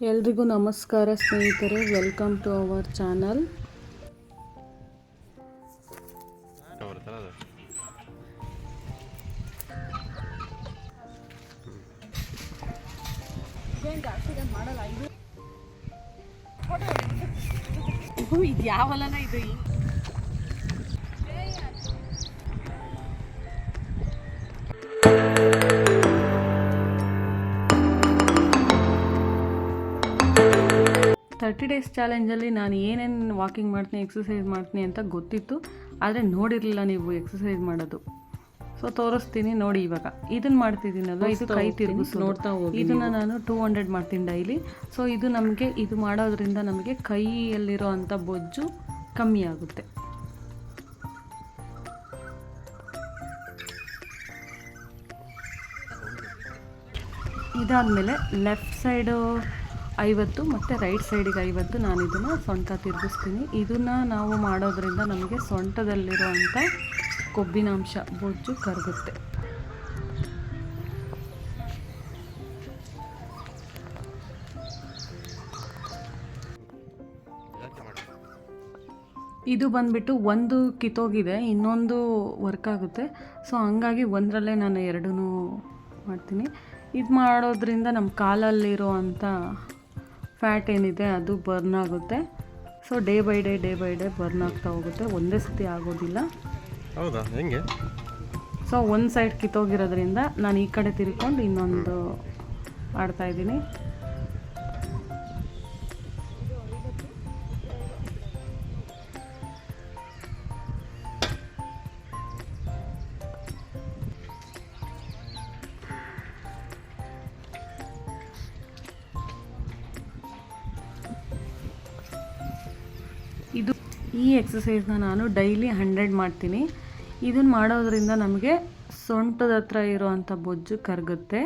ಎಲ್ರಿಗೂ ನಮಸ್ಕಾರ ಸ್ನೇಹಿತರೆ ವೆಲ್ಕಮ್ ಟು ಅವರ್ ಚಾನಲ್ ಇದು ಯಾವಲನ ಇದು? ತರ್ಟಿ ಡೇಸ್ ಚಾಲೆಂಜಲ್ಲಿ ನಾನು ಏನೇನು ವಾಕಿಂಗ್ ಮಾಡ್ತೀನಿ ಎಕ್ಸಸೈಸ್ ಮಾಡ್ತೀನಿ ಅಂತ ಗೊತ್ತಿತ್ತು. ಆದರೆ ನೋಡಿರಲಿಲ್ಲ ನೀವು ಎಕ್ಸಸೈಸ್ ಮಾಡೋದು. ಸೊ ತೋರಿಸ್ತೀನಿ ನೋಡಿ ಇವಾಗ. ಇದನ್ನ ಮಾಡ್ತಿದ್ದೀನಲ್ಲ ಇದು ಕೈ ತಿರುಗಿಸ್ ನೋಡ್ತಾ ಹೋಗಿ ಇದನ್ನ ನಾನು ಟೂ ಹಂಡ್ರೆಡ್ ಮಾಡ್ತೀನಿ ಡೈಲಿ ಸೊ ಇದು ನಮಗೆ ಇದು ಮಾಡೋದ್ರಿಂದ ನಮಗೆ ಕೈಯಲ್ಲಿರೋ ಅಂಥ ಬೊಜ್ಜು ಕಮ್ಮಿ ಆಗುತ್ತೆ. ಇದಾದಮೇಲೆ ಲೆಫ್ಟ್ ಸೈಡು ಐವತ್ತು ಮತ್ತು ರೈಟ್ ಸೈಡಿಗೆ ಐವತ್ತು ನಾನು ಇದನ್ನು ಸೊಂಟ ತಿರುಗಿಸ್ತೀನಿ. ಇದನ್ನು ನಾವು ಮಾಡೋದ್ರಿಂದ ನಮಗೆ ಸೊಂಟದಲ್ಲಿರುವಂಥ ಕೊಬ್ಬಿನಾಂಶ ಬೊಜ್ಜು ಕರಗುತ್ತೆ. ಇದು ಬಂದ್ಬಿಟ್ಟು ಒಂದು ಕಿತ್ತೋಗಿದೆ, ಇನ್ನೊಂದು ವರ್ಕ್ ಆಗುತ್ತೆ. ಸೊ, ಹಂಗಾಗಿ ಒಂದರಲ್ಲೇ ನಾನು ಎರಡೂ ಮಾಡ್ತೀನಿ. ಇದು ಮಾಡೋದ್ರಿಂದ ನಮ್ಮ ಕಾಲಲ್ಲಿರೋ ಅಂಥ ಫ್ಯಾಟ್ ಏನಿದೆ ಅದು ಬರ್ನ್ ಆಗುತ್ತೆ. So day by day day by day burn ಆಗ್ತಾ ಹೋಗುತ್ತೆ. ಒಂದೇ ಸತಿ ಆಗೋದಿಲ್ಲ. ಹೌದಾ? ಹೆಂಗೆ? ಸೊ ಒಂದು ಸೈಡ್ ಕಿತ್ತೋಗಿರೋದ್ರಿಂದ ನಾನು ಈ ಕಡೆ ತಿರ್ಕೊಂಡು ಇನ್ನೊಂದು ಮಾಡ್ತಾಯಿದ್ದೀನಿ ಎಕ್ಸಸೈಸ್ನ ನಾನು ಡೈಲಿ ಹಂಡ್ರೆಡ್ ಮಾಡ್ತೀನಿ. ಇದನ್ನು ಮಾಡೋದ್ರಿಂದ ನಮಗೆ ಸೊಂಟದ ಹತ್ರ ಇರೋವಂಥ ಬೊಜ್ಜು ಕರಗುತ್ತೆ.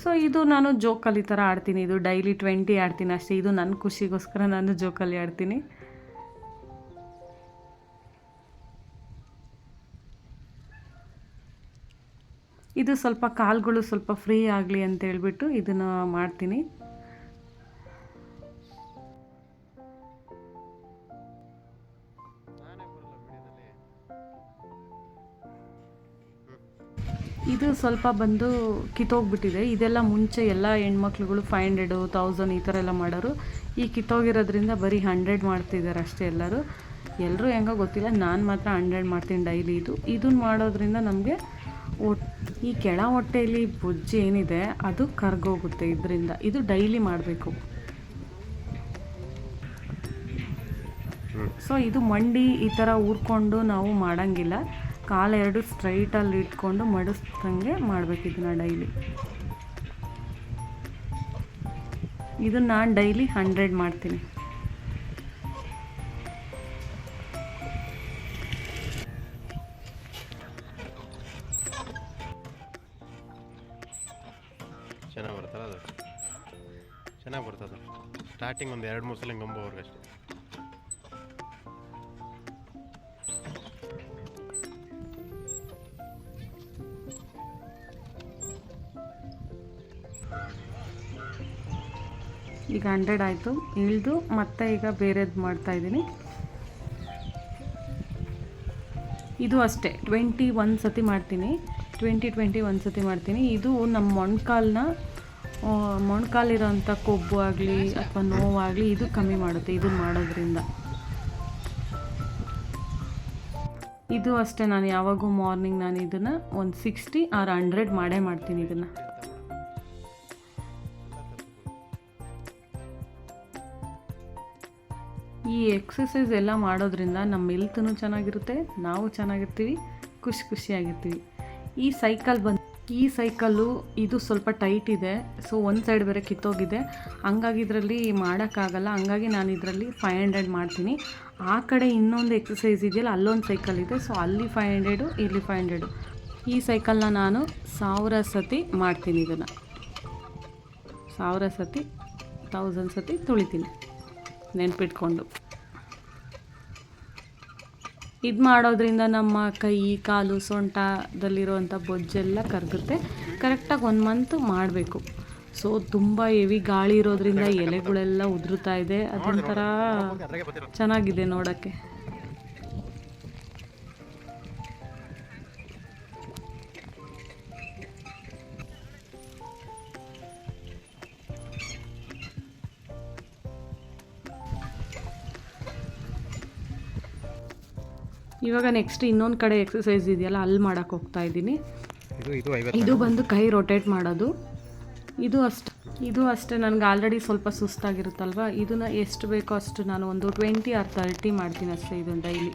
ಸೊ ಇದು ನಾನು ಜೋಕಲ್ಲಿ ಥರ ಆಡ್ತೀನಿ. ಇದು ಡೈಲಿ ಟ್ವೆಂಟಿ ಆಡ್ತೀನಿ ಅಷ್ಟೇ. ಇದು ನನ್ನ ಖುಷಿಗೋಸ್ಕರ ನಾನು ಜೋಕಲ್ಲಿ ಆಡ್ತೀನಿ. ಇದು ಸ್ವಲ್ಪ ಕಾಲುಗಳು ಸ್ವಲ್ಪ ಫ್ರೀ ಆಗಲಿ ಅಂತ ಹೇಳ್ಬಿಟ್ಟು ಇದನ್ನು ಮಾಡ್ತೀನಿ. ಇದು ಸ್ವಲ್ಪ ಬಂದು ಕಿತ್ತೋಗ್ಬಿಟ್ಟಿದೆ. ಇದೆಲ್ಲ ಮುಂಚೆ ಎಲ್ಲ ಹೆಣ್ಮಕ್ಳುಗಳು ಫೈವ್ ಹಂಡ್ರೆಡು ತೌಸಂಡ್ ಈ ಥರ ಎಲ್ಲ ಮಾಡೋರು. ಈ ಕಿತ್ತೋಗಿರೋದ್ರಿಂದ ಬರೀ ಹಂಡ್ರೆಡ್ ಮಾಡ್ತಿದ್ದಾರೆ ಅಷ್ಟೇ ಎಲ್ಲರೂ. ಎಲ್ಲರೂ ಹೆಂಗೋ ಗೊತ್ತಿಲ್ಲ. ನಾನು ಮಾತ್ರ ಹಂಡ್ರೆಡ್ ಮಾಡ್ತೀನಿ ಡೈಲಿ ಇದು. ಇದನ್ನ ಮಾಡೋದ್ರಿಂದ ನಮಗೆ ಒಟ್ ಈ ಕೆಳ ಹೊಟ್ಟೆಯಲ್ಲಿ ಬೊಜ್ಜು ಏನಿದೆ ಅದು ಕರ್ಗೋಗುತ್ತೆ ಇದರಿಂದ. ಇದು ಡೈಲಿ ಮಾಡಬೇಕು. ಸೊ ಇದು ಮಂಡಿ ಈ ಥರ ಊರ್ಕೊಂಡು ನಾವು ಮಾಡೋಂಗಿಲ್ಲ. ಕಾಲೆರಡು ಸ್ಟ್ರೈಟಲ್ಲಿ ಇಟ್ಕೊಂಡು ಮಡಿಸ್ದಂಗೆ ಮಾಡಬೇಕು ಇದನ್ನ ಡೈಲಿ ಇದು ನಾನು ಡೈಲಿ ಹಂಡ್ರೆಡ್ ಮಾಡ್ತೀನಿ. ಚೆನ್ನಾಗಿ ಬರುತ್ತಲ್ಲ ಅದು? ಚೆನ್ನಾಗಿ ಬರ್ತದೆ? ಸ್ಟಾರ್ಟಿಂಗ್ ಒಂದು ಎರಡು ಮೂರು ಸಲ ಅಂಬೋವರೆಗೆ ಅಷ್ಟೇ ಈಗ ಹಂಡ್ರೆಡ್ ಆಯಿತು. ಇಳಿದು ಮತ್ತೆ ಈಗ ಬೇರೆದು ಮಾಡ್ತಾ ಇದ್ದೀನಿ. ಇದು ಅಷ್ಟೇ. ಟ್ವೆಂಟಿ ಒಂದು ಸತಿ ಮಾಡ್ತೀನಿ. ಟ್ವೆಂಟಿ ಟ್ವೆಂಟಿ ಒಂದು ಸತಿ ಮಾಡ್ತೀನಿ. ಇದು ನಮ್ಮ ಮೊಣ್ಕಾಲನ್ನ ಮೊಣ್ಕಾಲಿರೋಂಥ ಕೊಬ್ಬು ಆಗಲಿ ಅಥವಾ ನೋವಾಗಲಿ ಇದು ಕಮ್ಮಿ ಮಾಡುತ್ತೆ ಇದು ಮಾಡೋದ್ರಿಂದ. ಇದು ಅಷ್ಟೇ. ನಾನು ಯಾವಾಗೂ ಮಾರ್ನಿಂಗ್ ನಾನು ಇದನ್ನು ಒಂದು ಸಿಕ್ಸ್ಟಿ ಆರ್ ಹಂಡ್ರೆಡ್ ಮಾಡೇ ಮಾಡ್ತೀನಿ ಇದನ್ನು. ಈ ಎಕ್ಸಸೈಸ್ ಎಲ್ಲ ಮಾಡೋದ್ರಿಂದ ನಮ್ಮ ಹೆಲ್ತೂ ಚೆನ್ನಾಗಿರುತ್ತೆ, ನಾವು ಚೆನ್ನಾಗಿರ್ತೀವಿ, ಖುಷಿ ಖುಷಿಯಾಗಿರ್ತೀವಿ. ಈ ಸೈಕಲ್ ಬಂದು, ಈ ಸೈಕಲ್ಲು ಇದು ಸ್ವಲ್ಪ ಟೈಟ್ ಇದೆ ಸೊ ಒಂದು ಸೈಡ್ ಬೇರೆ ಕಿತ್ತೋಗಿದೆ. ಹಂಗಾಗಿ ಇದರಲ್ಲಿ ಮಾಡೋಕ್ಕಾಗಲ್ಲ ಹಂಗಾಗಿ ನಾನು ಇದರಲ್ಲಿ ಫೈವ್ ಹಂಡ್ರೆಡ್ ಮಾಡ್ತೀನಿ. ಆ ಕಡೆ ಇನ್ನೊಂದು ಎಕ್ಸಸೈಸ್ ಇದೆಯಲ್ಲ, ಅಲ್ಲೊಂದು ಸೈಕಲ್ ಇದೆ ಸೊ ಅಲ್ಲಿ ಫೈವ್ ಹಂಡ್ರೆಡು ಇಲ್ಲಿ ಫೈವ್ ಹಂಡ್ರೆಡು ಈ ಸೈಕಲ್ನ ನಾನು ಸಾವಿರ ಸತಿ ಮಾಡ್ತೀನಿ ಇದನ್ನು. ಸಾವಿರ ಸತಿ ತೌಸಂಡ್ ಸತಿ ತುಳಿತೀನಿ. ನೆನ್ಪಿಟ್ಕೊಂಡು. ಇದು ಮಾಡೋದ್ರಿಂದ ನಮ್ಮ ಕೈ ಕಾಲು ಸೊಂಟದಲ್ಲಿರುವಂಥ ಬೊಜ್ಜೆಲ್ಲ ಕರಗುತ್ತೆ. ಕರೆಕ್ಟಾಗಿ ಒಂದು ಮಂತ್ ಮಾಡಬೇಕು. ಸೊ ತುಂಬ ಹೆವಿ ಗಾಳಿ ಇರೋದ್ರಿಂದ ಎಲೆಗಳೆಲ್ಲ ಉದುರುತ್ತಾ ಇದೆ. ಅದೊಂಥರ ಚೆನ್ನಾಗಿದೆ ನೋಡೋಕ್ಕೆ. ಇವಾಗ ನೆಕ್ಸ್ಟ್ ಇನ್ನೊಂದು ಕಡೆ ಎಕ್ಸಸೈಸ್ ಇದೆಯಲ್ಲ ಅಲ್ಲಿ ಮಾಡೋಕ್ಕೆ ಹೋಗ್ತಾ ಇದ್ದೀನಿ. ಇದು ಬಂದು ಕೈ ರೊಟೇಟ್ ಮಾಡೋದು. ಇದು ಅಷ್ಟೆ ಇದು ಅಷ್ಟೇ ನನಗೆ ಆಲ್ರೆಡಿ ಸ್ವಲ್ಪ ಸುಸ್ತಾಗಿರುತ್ತಲ್ವ? ಇದನ್ನು ಎಷ್ಟು ಬೇಕೋ ಅಷ್ಟು ನಾನು ಒಂದು ಟ್ವೆಂಟಿ ಆರ್ ತರ್ಟಿ ಮಾಡ್ತೀನಿ ಅಷ್ಟೇ ಇದನ್ನು ಡೈಲಿ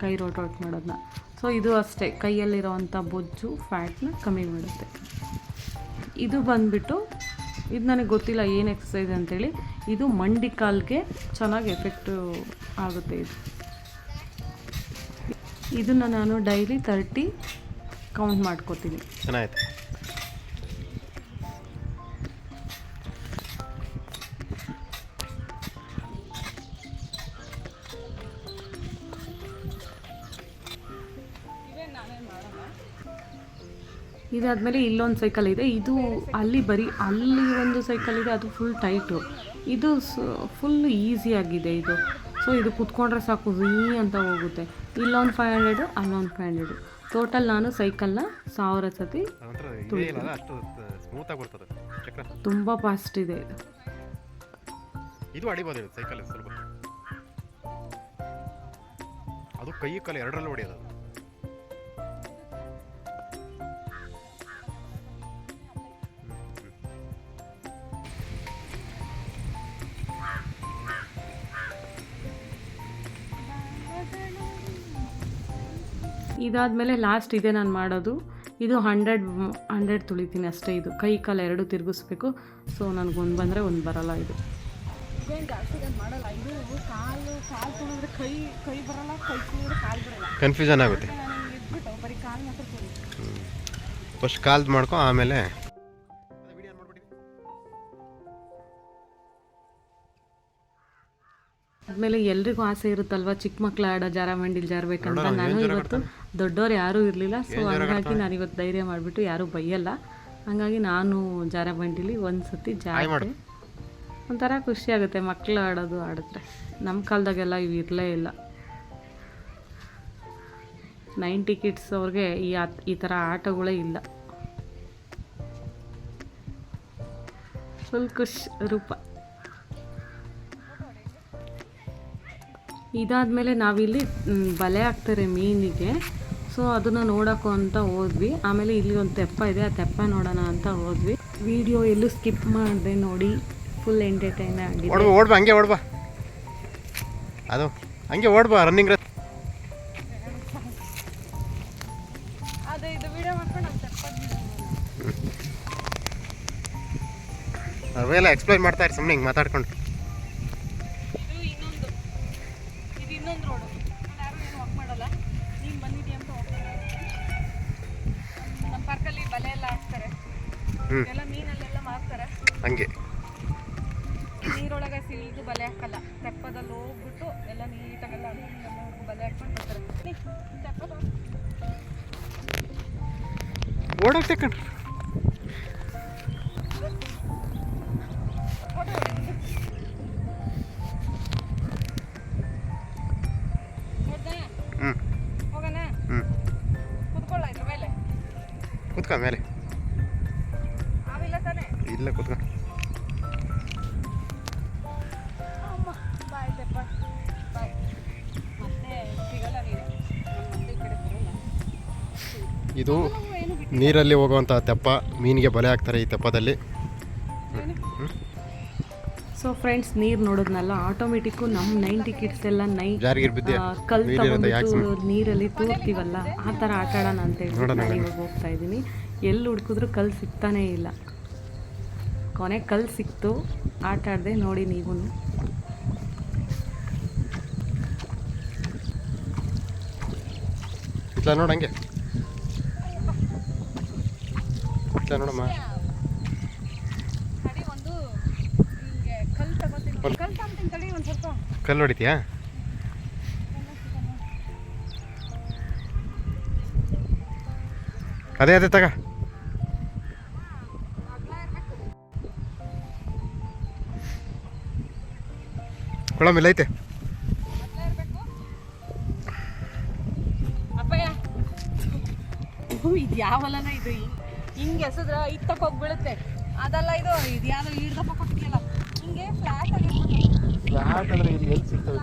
ಕೈ ರೊಟೇಟ್ ಮಾಡೋದನ್ನ ಸೊ ಇದು ಅಷ್ಟೇ ಕೈಯಲ್ಲಿರೋವಂಥ ಬೊಜ್ಜು ಫ್ಯಾಟ್ನ ಕಮ್ಮಿ ಮಾಡುತ್ತೆ. ಇದು ಬಂದುಬಿಟ್ಟು ಇದು ನನಗೆ ಗೊತ್ತಿಲ್ಲ ಏನು ಎಕ್ಸಸೈಸ್ ಅಂತೇಳಿ. ಇದು ಮಂಡಿ ಕಾಲ್ಗೆ ಚೆನ್ನಾಗಿ ಎಫೆಕ್ಟು ಆಗುತ್ತೆ ಇದು. ಇದನ್ನು ನಾನು ಡೈಲಿ ತರ್ಟಿ ಕೌಂಟ್ ಮಾಡ್ಕೋತೀನಿ. ಚೆನ್ನಾಯ್ತು ಇದಾದಮೇಲೆ ಇಲ್ಲೊಂದು ಸೈಕಲ್ ಇದೆ. ಇದು ಅಲ್ಲಿ ಬರೀ ಅಲ್ಲಿ ಒಂದು ಸೈಕಲ್ ಇದೆ ಅದು ಫುಲ್ ಟೈಟು ಇದು ಫುಲ್ ಈಸಿಯಾಗಿದೆ ಇದು. ಸೊ ಇದು ಕುತ್ಕೊಂಡ್ರೆ ಸಾಕು ವೀ ಅಂತ ಹೋಗುತ್ತೆ. ಇಲ್ಲೊಂದು ಫೈವ್ ಹಂಡ್ರೆಡು ಅಲ್ಲೊಂದು ಫೈವ್ ಹಂಡ್ರೆಡು ಟೋಟಲ್ ನಾನು ಸೈಕಲ್ನ ಸಾವಿರ ಸತಿ ತುಂಬ ಫಾಸ್ಟ್ ಇದೆ. ಇದು ಸೈಕಲ್ ಸ್ವಲ್ಪ. ಅದು ಕೈ ಕಾಲು ಎರಡರಲ್ಲೂ ಹೊಡೆಯೋದು. ಇದಾದಮೇಲೆ ಲಾಸ್ಟ್ ಇದೆ ನಾನು ಮಾಡೋದು. ಇದು ಹಂಡ್ರೆಡ್ ಹಂಡ್ರೆಡ್ ತುಳಿತೀನಿ ಅಷ್ಟೇ ಇದು. ಕೈ ಕಾಲು ಎರಡು ತಿರುಗಿಸ್ಬೇಕು. ಸೊ ನನಗೊಂದು ಬಂದರೆ ಒಂದು ಬರಲ್ಲ ಇದು. ಕನ್ಫ್ಯೂಷನ್ ಆಗುತ್ತೆ. ಫಸ್ಟ್ ಕಾಲ್ದು ಮಾಡ್ಕೊ ಆಮೇಲೆ ಆದ್ಮೇಲೆ ಎಲ್ರಿಗೂ ಆಸೆ ಇರುತ್ತಲ್ವಾ ಚಿಕ್ಕ ಮಕ್ಳು ಆಡೋ ಜಾರ ಮಂಡಿಲ್ ಜಾರ್ಬೇಕಂತ ನಾನು ಇವತ್ತು ದೊಡ್ಡವ್ರು ಯಾರೂ ಇರಲಿಲ್ಲ ಸೊ ಹಂಗಾಗಿ ನಾನು ಇವತ್ತು ಧೈರ್ಯ ಮಾಡಿಬಿಟ್ಟು ಯಾರೂ ಬೈಯಲ್ಲ. ಹಂಗಾಗಿ ನಾನು ಜಾರ ಮಂಡಿಲಿ ಒಂದು ಸತಿ ಜಾರಿದೆ ಒಂಥರ ಖುಷಿ ಆಗುತ್ತೆ ಮಕ್ಳು ಆಡೋದು ಆಡಿದ್ರೆ ನಮ್ಮ ಕಾಲದಾಗೆಲ್ಲ ಇವು ಇರಲೇ ಇಲ್ಲ. ನೈಂಟಿ ಕಿಡ್ಸ್ ಅವ್ರಿಗೆ ಈ ಆತ್- ಈ ಥರ ಆಟಗಳೇ ಇಲ್ಲ. ಫುಲ್ ಖುಷ್ ರೂಪ. ಇದಾದಮೇಲೆ ನಾವಿಲ್ಲಿ ಬಲೆ ಹಾಕ್ತಾರೆ ಮೀನಿಗೆ. ಸೊ ಅದನ್ನು ನೋಡೋಕು ಅಂತ ಹೋದ್ವಿ. ಆಮೇಲೆ ಇಲ್ಲಿ ಒಂದು ತೆಪ್ಪ ಇದೆ. ಆ ತೆಪ್ಪ ನೋಡೋಣ ಅಂತ ಹೋದ್ವಿ. ವಿಡಿಯೋ ಎಲ್ಲೂ ಸ್ಕಿಪ್ ಮಾಡಿದೆ ನೋಡಿ. ಫುಲ್ ಎಂಟರ್ಟೈನ್ ಆಗಿದೆ. ಓಡ್ಬಾ ಹಂಗೆ ಓಡ್ಬಾ. ಅದು ಹಂಗೆ ಓಡ್ಬಾ ರನ್ನಿಂಗ್ ಅವೆಲ್ಲ ಎಕ್ಸ್ಪ್ಲೈನ್ ಮಾಡ್ತಾ ಇರಿ ಸುಮ್ಮನೆ ಹಿಂಗೆ ಮಾತಾಡ್ಕೊಂಡು ಇದು ಇನ್ನೊಂದು ಇದು ಇನ್ನೊಂದು ರೋಡು ಯಾರು ಏನು ವಾಕ್ ಮಾಡಲ್ಲ ನೀನು ಬಂದಿದ್ದೀಯ ಅಂತ ಹೋಗ್ತಾರೆ ನಮ್ಮ ಪಾರ್ಕಲ್ಲಿ ಬಲೆ ಎಲ್ಲ ಹಾಕ್ತಾರೆ. ಎಲ್ಲ ಮೀನಲ್ಲೆಲ್ಲ ಮಾರ್ತಾರೆ. ಹಂಗೆ. ನೀರೊಳಗೆ ಸಿಳಿದು ಬಲೆ ಹಾಕಲ್ಲ. ತೆಪ್ಪದಲ್ಲಿ ಹೋಗ್ಬಿಟ್ಟು ಎಲ್ಲ ನೀಟಾಗೆಲ್ಲ ಅಲ್ಲಿಂದೆಲ್ಲ ಹೋಗಿ ಬಲೆ ಹಾಕ್ಕೊಂಡು ಬರ್ತಾರೆ. ನೀ, ತೆಪ್ಪದ ಓಡಾಕ್ತೆ ಕಣ್ರಿ. ಕೂತ್ಕ ಮೇಲೆ. ಇಲ್ಲ ಕೂತ್ಕ. ಇದು ನೀರಲ್ಲಿ ಹೋಗುವಂಥ ತೆಪ್ಪ. ಮೀನಿಗೆ ಬಲೆ ಹಾಕ್ತಾರೆ ಈ ತೆಪ್ಪದಲ್ಲಿ. ಸೊ ಫ್ರೆಂಡ್ಸ್ ನೀರು ನೋಡೋದ್ನಲ್ಲ ಆಟೋಮೆಟಿಕ್ಕು ನಮ್ಮ ನೈಂಟಿ ಕಿಡ್ಸ್ ಎಲ್ಲ ನೈ ಕಲ್ ತಗೊಂಡ್ಬಿಟ್ಟು ನೀರಲ್ಲಿ ತೂರ್ತೀವಲ್ಲ ಆ ಥರ ಆಟ ಆಡೋಣ ಅಂತ ಹೇಳಿ ನಾನು ಇವಾಗ ಹೋಗ್ತಾ ಇದ್ದೀನಿ. ಎಲ್ಲಿ ಹುಡುಕಿದ್ರು ಕಲ್ ಸಿಗ್ತಾನೇ ಇಲ್ಲ. ಕೊನೆ ಕಲ್ ಸಿಕ್ತು ಆಟ ಆಡದೆ ನೋಡಿ ನೀವು ನೋಡಂಗೆ ನೋಡಮ್ಮ. ಕಲ್ಲು ಹೊಡಿತೀಯಾ? ಅದೇ ಅದೇ, ತಗ. ಇಲ್ಲ ಐತೆ. ಇದು ಇದು? ಹಿಂಗೆ ಎಸದ್ರ ಇತ್ತಕ್ಕೆ ಹೋಗ್ಬಿಡುತ್ತೆ. ಅದಲ್ಲ ಇದು ಇದ್ಯಾವ ಯಾವ್ದೋ ಹಿಡ್ದಪ್ಪ ಕೊಟ್ಟಿಗೆಲ್ಲ ಹಿಂಗೆ ಫ್ಲಾಟ್ ಆಗಿರ್ಬೋದು ಫ್ಲಾಟ್ ಅಂದರೆ ಇಲ್ಲಿ ಎಲ್ಲಿ ಸಿಗ್ತವೆ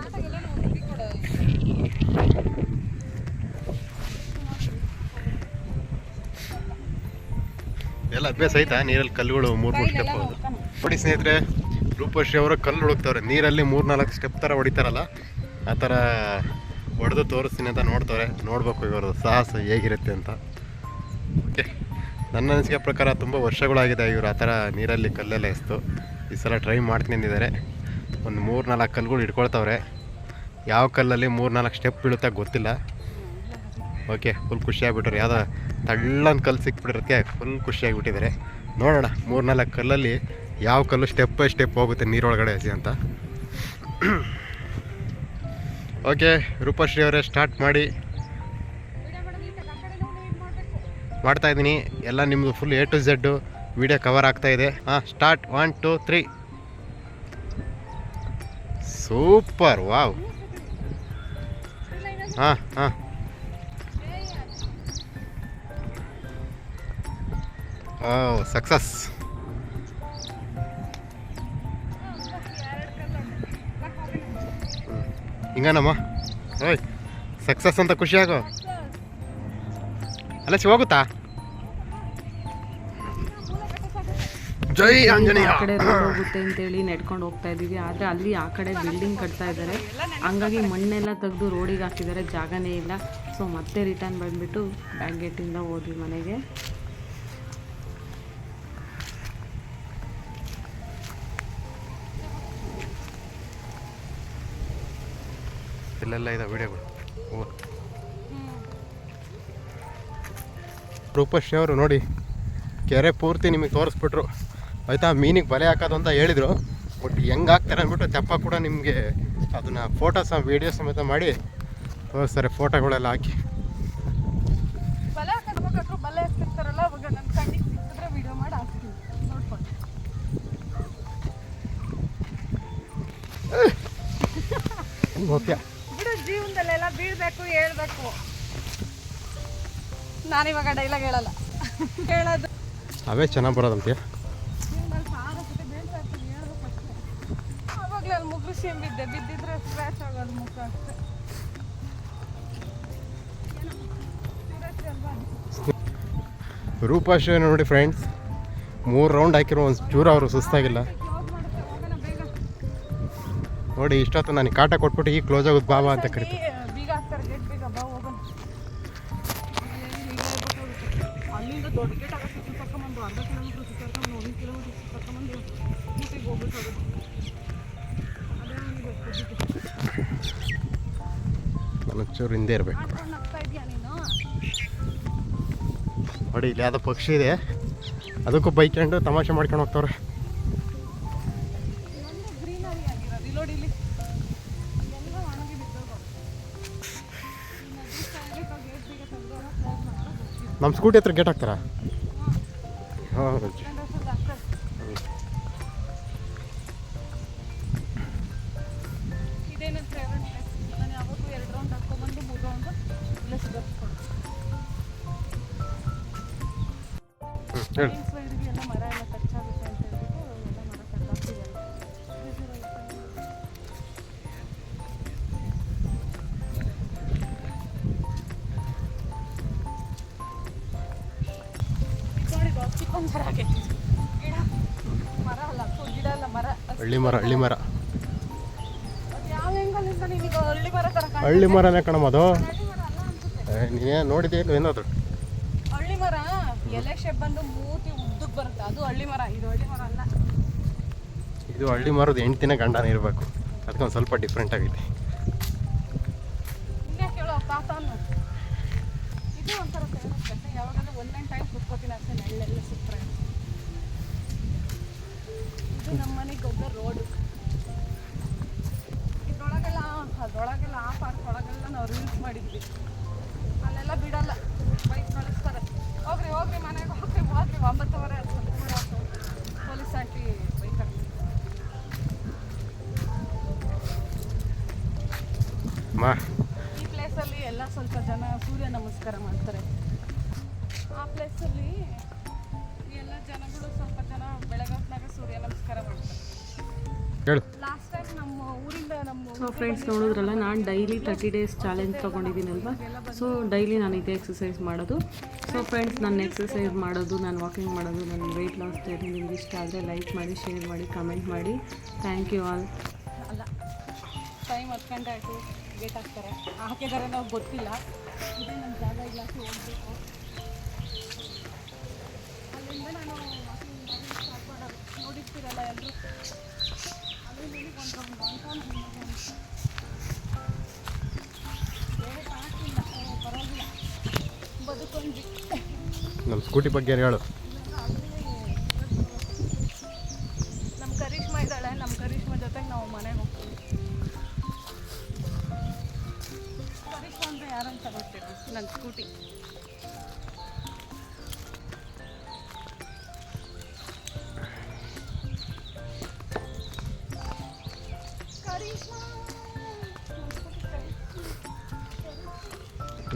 ಎಲ್ಲ ಅಭ್ಯಾಸ ಆಯ್ತಾ? ನೀರಲ್ಲಿ ಕಲ್ಲುಗಳು ಮೂರು ಮೂರು ಸ್ಟೆಪ್ ನೋಡಿ ಸ್ನೇಹಿತರೆ ರೂಪಶ್ರೀ ಅವರು ಕಲ್ಲು ಹುಡುಕ್ತವ್ರೆ. ನೀರಲ್ಲಿ ಮೂರು ನಾಲ್ಕು ಸ್ಟೆಪ್ ಥರ ಹೊಡಿತಾರಲ್ಲ ಆ ಥರ ಹೊಡೆದು ತೋರಿಸ್ತೀನಿ ಅಂತ ನೋಡ್ತವ್ರೆ. ನೋಡ್ಬೇಕು ಇವರು ಸಾಹಸ ಹೇಗಿರುತ್ತೆ ಅಂತ. ಓಕೆ ನನ್ನ ಅನಿಸಿಕೆ ಪ್ರಕಾರ ತುಂಬ ವರ್ಷಗಳಾಗಿದೆ ಇವರು ಆ ಥರ ನೀರಲ್ಲಿ ಕಲ್ಲೆಲ್ಲ ಎಸ್ತು. ಈ ಸಲ ಟ್ರೈ ಮಾಡ್ತೀನಿ ಅಂದಿದ್ದಾರೆ. ಒಂದು ಮೂರು ನಾಲ್ಕು ಕಲ್ಲುಗಳು ಇಟ್ಕೊಳ್ತವ್ರೆ ಯಾವ ಕಲ್ಲಲ್ಲಿ ಮೂರು ನಾಲ್ಕು ಸ್ಟೆಪ್ ಬೀಳುತ್ತೆ ಗೊತ್ತಿಲ್ಲ. ಓಕೆ ಫುಲ್ ಖುಷಿಯಾಗ್ಬಿಟ್ರೆ ಯಾವುದೋ ತಳ್ಳನ್ ಕಲ್ಲು ಸಿಕ್ಬಿಟ್ಟಿರೋಕ್ಕೆ ಫುಲ್ ಖುಷಿಯಾಗಿಬಿಟ್ಟಿದ್ದಾರೆ ನೋಡೋಣ ಮೂರು ನಾಲ್ಕು ಕಲ್ಲಲ್ಲಿ ಯಾವ ಕಲ್ಲು ಸ್ಟೆಪ್ ಬೈ ಸ್ಟೆಪ್ ಹೋಗುತ್ತೆ ನೀರೊಳಗಡೆ ಅಂತ. ಓಕೆ ರೂಪಶ್ರೀ ಅವರೇ ಸ್ಟಾರ್ಟ್ ಮಾಡಿ. ಮಾಡ್ತಾಯಿದ್ದೀನಿ ಎಲ್ಲ ನಿಮ್ಮದು full A to Z video cover ಆಗ್ತಾ ಇದೆ. ಹಾಂ start one two three super wow. ಹಾಂ ಹಾಂ. ಓ ಸಕ್ಸಸ್. ಹಿಂಗನಮ್ಮ? ಓಯ್ ಸಕ್ಸಸ್ ಅಂತ ಖುಷಿ ಆಗೋ? ಅಲ್ಲ ಹೋಗುತ್ತಾ? ಜೈ ಆಂಜನೇಯ. ಆ ಕಡೆ ರೋಡ್ ಹೋಗುತ್ತೆ ಅಂತೇಳಿ ನೆಡ್ಕೊಂಡು ಹೋಗ್ತಾ ಇದ್ದೀವಿ. ಆದ್ರೆ ಅಲ್ಲಿ ಆ ಕಡೆ ಬಿಲ್ಡಿಂಗ್ ಕಟ್ತಾ ಇದ್ದಾರೆ. ಹಂಗಾಗಿ ಮಣ್ಣೆಲ್ಲ ತೆಗೆದು ರೋಡಿಗೆ ಹಾಕಿದ್ದಾರೆ. ಜಾಗನೇ ಇಲ್ಲ. ಸೊ ಮತ್ತೆ ರಿಟರ್ನ್ ಬಂದ್ಬಿಟ್ಟು ಬ್ಯಾಕ್ ಗೇಟಿಂದ ಹೋದ್ವಿ ಮನೆಗೆ. ಇಲ್ಲೆಲ್ಲ ಇದೆ ವಿಡಿಯೋಗಳು ಓ ರೂಪಶ್ರೀ ಅವರು ನೋಡಿ ಕೆರೆ ಪೂರ್ತಿ ನಿಮಗೆ ತೋರಿಸ್ಬಿಟ್ರು. ಆಯಿತಾ ಮೀನಿಗೆ ಬಲೆ ಹಾಕೋದು ಅಂತ ಹೇಳಿದರು. ಬಟ್ ಹೆಂಗೆ ಹಾಕ್ತಾರೆ ಅಂದ್ಬಿಟ್ಟು ತೆಪ್ಪ ಕೂಡ ನಿಮಗೆ ಅದನ್ನು ಫೋಟೋಸ್ ವೀಡಿಯೋ ಸಮೇತ ಮಾಡಿ ತೋರಿಸ್ತಾರೆ ಫೋಟೋಗಳೆಲ್ಲ ಹಾಕಿ. ಓಕೆ. ಬಿಡು ಜೀವನದಲ್ಲೆಲ್ಲ ಬೀಳ್ಬೇಕು ಹೇಳ್ಬೇಕು. ನಾನಿವಾಗ ಡೈಲಾಗ್ ಹೇಳಲ್ಲ. ಹೇಳೋದು. ಅವೇ ಚೆನ್ನಾಗಿ ಬರೋದಂತೆ ಜೀವನದಲ್ಲಿ ಸಾವಿರ ಸತಿ ಬೀಳ್ತಾ ಇರ್ತೀನಿ ಹೇಳ್ಬೇಕು ಅಷ್ಟೇ ಮುಗಿಸಿ ಬಿದ್ದೆ ಬಿದ್ದಿದ್ರೆ ಸ್ಕ್ರ್ಯಾಚ್ ಆಗೋದು ಮುಖ ಅಷ್ಟೇ. ನೋಡಿ ಫ್ರೆಂಡ್ಸ್ ಮೂರು ರೌಂಡ್ ಹಾಕಿರೋ ಒಂದು ಚೂರು ಅವರು ಸುಸ್ತಾಗಿಲ್ಲ. ನೋಡಿ ಇಷ್ಟೊತ್ತು ನನಗೆ ಕಾಟ ಕೊಟ್ಬಿಟ್ಟು ಈಗ ಕ್ಲೋಸ್ ಆಗೋದು ಬಾಬಾ ಅಂತ ಹೋಗೋಣ. ಅಲ್ಲಿಂದ ನನ್ನ ಚೂರು ಹಿಂದೆ ಇರಬೇಕು. ನೋಡಿ ಇಲ್ಲಿ ಯಾವುದೋ ಪಕ್ಷಿ ಇದೆ. ಅದಕ್ಕೂ ಬೈಕೊಂಡು ತಮಾಷೆ ಮಾಡ್ಕೊಂಡು ಹೋಗ್ತವ್ರೆ. ನಮ್ಮ ಸ್ಕೂಟಿ ಹತ್ರ ಗೇಟ್ ಹಾಕ್ತಾರಾ? ಹಾಂ. ಮರ ಆಗೈತಿ ಗಿಡ ಮರ ಅಲ್ಲ ಗಿಡ ಅಲ್ಲ ಮರ. ಹಳ್ಳಿ ಮರ ಹಳ್ಳಿ ಮರ. ಯಾವ ಆ್ಯಂಗಲಿಂದ ನಿನಗೆ ಹಳ್ಳಿ ಮರ ಥರ ಹಳ್ಳಿ ಮರನೇ ಕಣಮ್ಮ ಅದು. ನೀನೇ ನೋಡಿದೆ ಇಲ್ಲ ಏನಾದ್ರು? ಹಳ್ಳಿ ಮರ ಎಲೆ ಶೇಪ್ ಬಂದು ಮೂತಿ ಉದ್ದಕ್ಕೆ ಬರುತ್ತೆ. ಅದು ಹಳ್ಳಿ ಮರ ಇದು ಹಳ್ಳಿ ಮರ ಅಲ್ಲ. ಇದು ಹಳ್ಳಿ ಮರದ ಹೆಂಡ್ತಿನ ಗಂಡನೇ ಇರಬೇಕು. ಅದಕ್ಕೊಂದು ಸ್ವಲ್ಪ ಡಿಫ್ರೆಂಟ್ ಆಗಿದೆ ಇದು ಒಂಥರ ಯಾವಾಗಲೂ ಒಂದೊಂದು ಟೈಮ್ ಕುತ್ಕೋತೀನಿ ಸೂಪರ್ ಇದು ನಮ್ಮ ಒಬ್ಬ ರೋಡು. ಇದ್ರೊಳಗೆಲ್ಲ ಅದ್ರೊಳಗೆಲ್ಲ ಆ ಪಾರ್ಕ್ ಒಳಗೆಲ್ಲ ನಾವು ರೀಲ್ಸ್ ಮಾಡಿದ್ವಿ. ಅಲ್ಲೆಲ್ಲ ಬಿಡಲ್ಲ. ಬೈಕ್ ಕಳಿಸ್ತಾರೆ. ಹೋಗ್ರಿ ಹೋಗ್ರಿ ಮನೆಗೆ ಹೋಗ್ರಿ ಹೋಗ್ರಿ. ಒಂಬತ್ತುವರೆ ಆಯ್ತು. ಪೊಲೀಸ್ ಹಾಕಿ ಬೈಕ್ ಈ ಪ್ಲೇಸಲ್ಲಿ ಎಲ್ಲ ಸ್ವಲ್ಪ ಜನ ಸೂರ್ಯ ನಮಸ್ಕಾರ ಮಾಡ್ತಾರೆ. ಆ ಪ್ಲೇಸಲ್ಲಿ ಎಲ್ಲ ಜನಗಳು ಸ್ವಲ್ಪ ಜನ ಬೆಳಗಾತ್ನಾಗ ಸೂರ್ಯ ನಮಸ್ಕಾರ ಮಾಡ್ತಾರೆ. ಹೇಳು. ಲಾಸ್ಟ್ ಟೈಮ್ ನಮ್ಮ ಊರಿಂದ ನಮ್ಮ ಸೊ ಫ್ರೆಂಡ್ಸ್ ನೋಡಿದ್ರಲ್ಲ ನಾನು ಡೈಲಿ ತರ್ಟಿ ಡೇಸ್ ಚಾಲೆಂಜ್ ತೊಗೊಂಡಿದ್ದೀನಲ್ವ? ಸೊ ಡೈಲಿ ನಾನು ಇದೇ ಎಕ್ಸಸೈಸ್ ಮಾಡೋದು. ಸೊ ಫ್ರೆಂಡ್ಸ್ ನಾನು ಎಕ್ಸಸೈಸ್ ಮಾಡೋದು ನಾನು ವಾಕಿಂಗ್ ಮಾಡೋದು ನನ್ನ ವೆಯ್ಟ್ ಲಾಸ್ ಜರ್ನಿ ನಿಮ್ಗೆ ಇಷ್ಟ ಆದರೆ ಲೈಕ್ ಮಾಡಿ ಶೇರ್ ಮಾಡಿ ಕಮೆಂಟ್ ಮಾಡಿ. ಥ್ಯಾಂಕ್ ಯು ಆಲ್ ಅಲ್ಲ ಟೈಮ್ ಹತ್ತು ಗಂಟೆ ಆಯಿತು ವೇಟ್ ಹಾಕ್ತಾರೆ ಹಾಕಿದ್ದಾರೆ ನಾವು ಗೊತ್ತಿಲ್ಲ. ಇದೇ ನಮ್ಮ ಜಾಗ ನಮ್ಮ ಸ್ಕೂಟಿ ಬಗ್ಗೆ ಹೇಳು?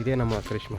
ಇದೇ ನಮ್ಮ ಕರಿಷ್ಮಾ.